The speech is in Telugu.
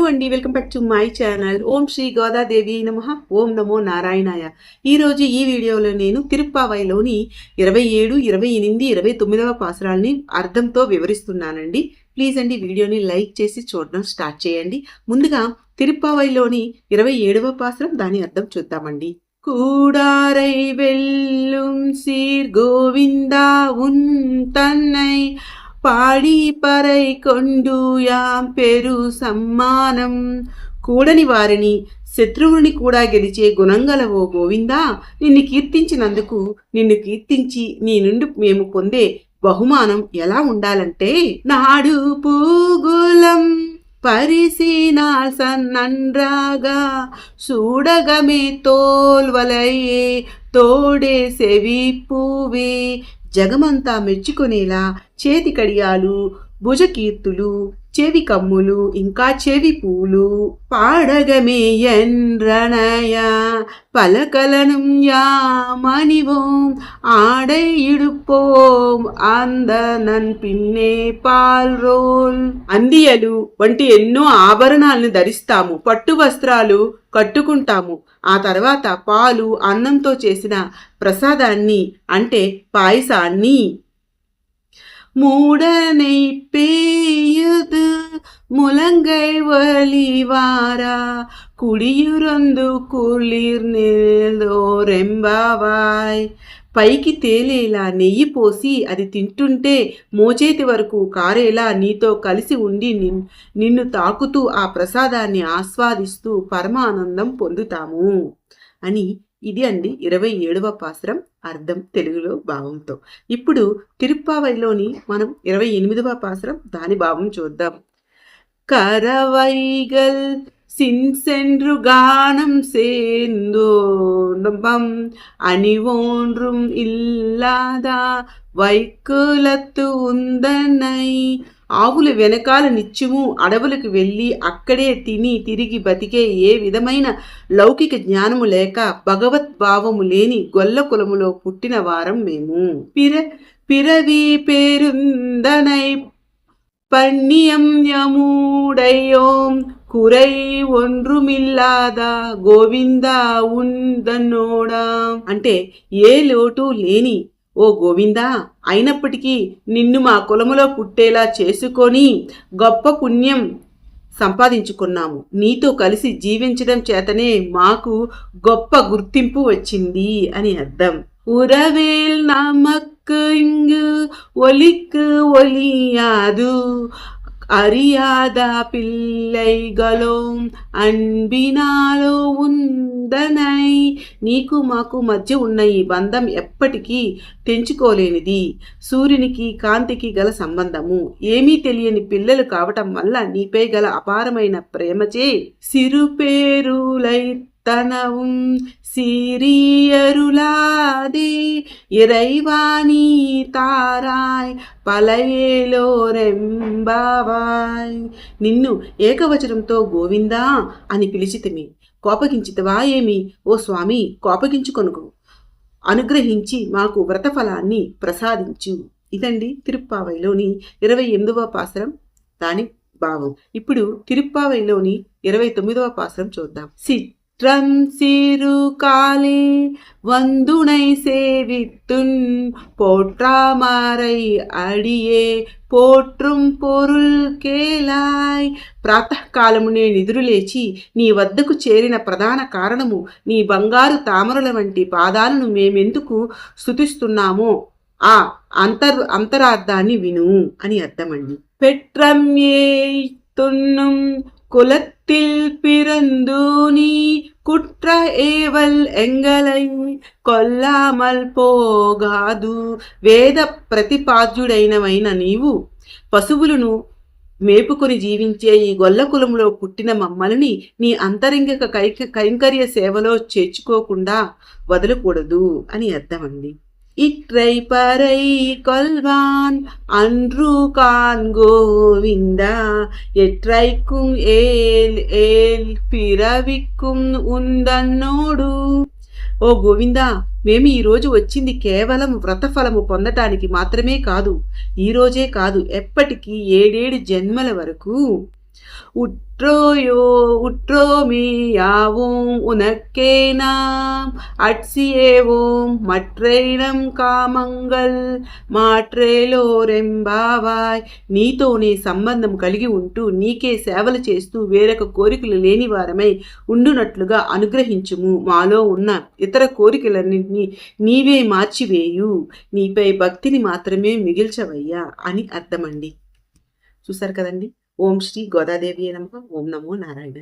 హలో అండి welcome back to my channel ఓం శ్రీ గోదాదేవి నమ ఓం నమో నారాయణాయ ఈరోజు ఈ వీడియోలో నేను తిరుప్పావైలోని ఇరవై ఏడు ఇరవై ఎనిమిది ఇరవై తొమ్మిదవ పాసరాల్ని అర్థంతో వివరిస్తున్నానండి ప్లీజ్ అండి వీడియోని లైక్ చేసి చూడడం స్టార్ట్ చేయండి ముందుగా తిరుప్పావైలోని ఇరవై ఏడవ పాసరం దాని అర్థం చూద్దామండి கூடாரை வெல்லும் சீர் கோவிந்தா உன் தன்னை పాడి పరై కొండు పేరు సమ్మానం. కూడని వారిని శత్రువుని కూడా గెలిచే గుణంగల ఓ గోవిందా? నిన్ను కీర్తించినందుకు నిన్ను కీర్తించి నీ నుండి మేము పొందే బహుమానం ఎలా ఉండాలంటే నాడు పూగులం பரிசினால் చూడగమే తోల్వలయే తోడే సెవి పూవే జగమంతా మెచ్చుకునేలా చేతి కడియాలు భుజకీర్తులు చెవి కమ్ములు ఇంకా చెవి పూలు పాడగమేయన్రణయ పలకలనం యామణివోం ఆడై ఇడుపోం అందనన్ పిన్నే పాల్రోల్. అందియలు వంటి ఎన్నో ఆభరణాలను ధరిస్తాము పట్టు వస్త్రాలు కట్టుకుంటాము. ఆ తర్వాత పాలు అన్నంతో చేసిన ప్రసాదాన్ని అంటే పాయసాన్ని மூடனை பேயுது முழங்கை வலிவாரா కుడియురందు కుళిర్ రెంబావాయ్ పైకి తేలేలా నెయ్యి పోసి అది తింటుంటే మోచేతి వరకు కారేలా నీతో కలిసి ఉండి నిన్- నిన్ను తాకుతూ ఆ ప్రసాదాన్ని ఆస్వాదిస్తూ పరమానందం పొందుతాము అని ఇది అండి ఇరవై ఏడవ పాసురం అర్థం తెలుగులో భావంతో ఇప్పుడు తిరుప్పావైలోని మనం ఇరవై ఎనిమిదవ పాసురం దాని భావం చూద్దాం కరవైగల్ சின்சென்று கானம் சேர்ந்தோன்பம் அணி ஒன்றும் இல்லாதா వైకులత్తు ఉందన్నై ఆవులు వెనకాల నిత్యము అడవులకు వెళ్ళి అక్కడే తిని తిరిగి బతికే ఏ విధమైన లౌకిక జ్ఞానము లేక భగవద్భావము లేని గొల్ల కులములో పుట్టిన వారం మేము. పిర పిరవి పేరుందనై పణ్యం యముడయోం కురై ఒండ్రుమిల్లాదా గోవిందా ఉందన్నోడా అంటే ఏ లోటు లేని ఓ గోవిందా అయినప్పటికీ నిన్ను మా కులములో పుట్టేలా చేసుకొని గొప్ప పుణ్యం సంపాదించుకున్నాము. నీతో కలిసి జీవించడం చేతనే మాకు గొప్ప గుర్తింపు వచ్చింది అని అర్థం. ఉరవేల్ నమక్కు ఒలిక్ ఒలిక్కు ఒలియాదు. அறியாத పిల్లైగలోం అన్బినాలో ఉందనై నీకు మాకు మధ్య ఉన్న ఈ బంధం ఎప్పటికీ తెంచుకోలేనిది సూర్యునికి కాంతికి గల సంబంధము ఏమీ తెలియని పిల్లలు కావటం వల్ల నీపై గల అపారమైన ప్రేమచే సిరుపేరులై தனவும் பாதே ఇరైవాణి తారాయ్ పలయేలో రెంబావాయ్ నిన్ను ఏకవచనంతో గోవిందా అని పిలిచితమి. కోపగించితవా ఏమి? ఓ స్వామి కోపగించుకొనుకు అనుగ్రహించి మాకు వ్రతఫలాన్ని ప్రసాదించు. ఇదండి తిరుప్పావైలోని ఇరవై ఎనిమిదవ పాసరం దాని భావం. ఇప్పుడు తిరుప్పావైలోని ఇరవై తొమ్మిదవ పాసరం చూద్దాం. సి. சிற்றம் சிறு காலே வந்துணை சேவித்துன் போற்றாமரை అడియే పోట్రుం పొరుల్ కేలాయ్ ప్రాతకాలమునే నిద్రలేచి నీ వద్దకు చేరిన ప్రధాన కారణము నీ బంగారు తామరల వంటి పాదాలను మేమెందుకు స్థుతిస్తున్నామో ఆ అంతర్ అంతరార్థాన్ని విను అని అర్థమండి పెట్రం ఏ తున్నుం குலத்தில் பிறந்து நீ குற்ற ஏவல் எங்களை కొల్లామల్ పోగాదు వేద ప్రతిపాద్యుడైనవైన నీవు పశువులను మేపుకొని జీవించే ఈ గొల్ల కులములో పుట్టిన మమ్మల్ని నీ అంతరంగిక కైక కైంకర్య సేవలో చేర్చుకోకుండా వదలకూడదు అని అర్థమండి இற்றை பறை கொல்வான் அன்று கான் கோவிந்தா எற்றைக்கும் ஏல் ஏல் பிறவிக்கும் ఉందన్నోడు ఓ గోవిందా మేము ఈ రోజు వచ్చింది కేవలం వ్రతఫలము పొందటానికి మాత్రమే కాదు ఈ రోజే కాదు ఎప్పటికీ ఏడేడు జన్మల వరకు உற்றோயோ உற்றோமே யாவோம் உனக்கே நாம் அட்சியேவோம் மற்றைனம் కామంగల్ మాట్రేలోరెంబావాయ్ నీతోనే సంబంధం కలిగి ఉంటూ నీకే సేవలు చేస్తూ వేరొక కోరికలు లేని వారమై ఉండునట్లుగా అనుగ్రహించుము మాలో ఉన్న ఇతర కోరికలన్నింటినీ నీవే మార్చివేయు నీపై భక్తిని మాత్రమే మిగిల్చవయ్యా అని అర్థమండి చూసారు కదండి ఓం శ్రీ గోదాదేవి నమ ఓం నమో నారాయణ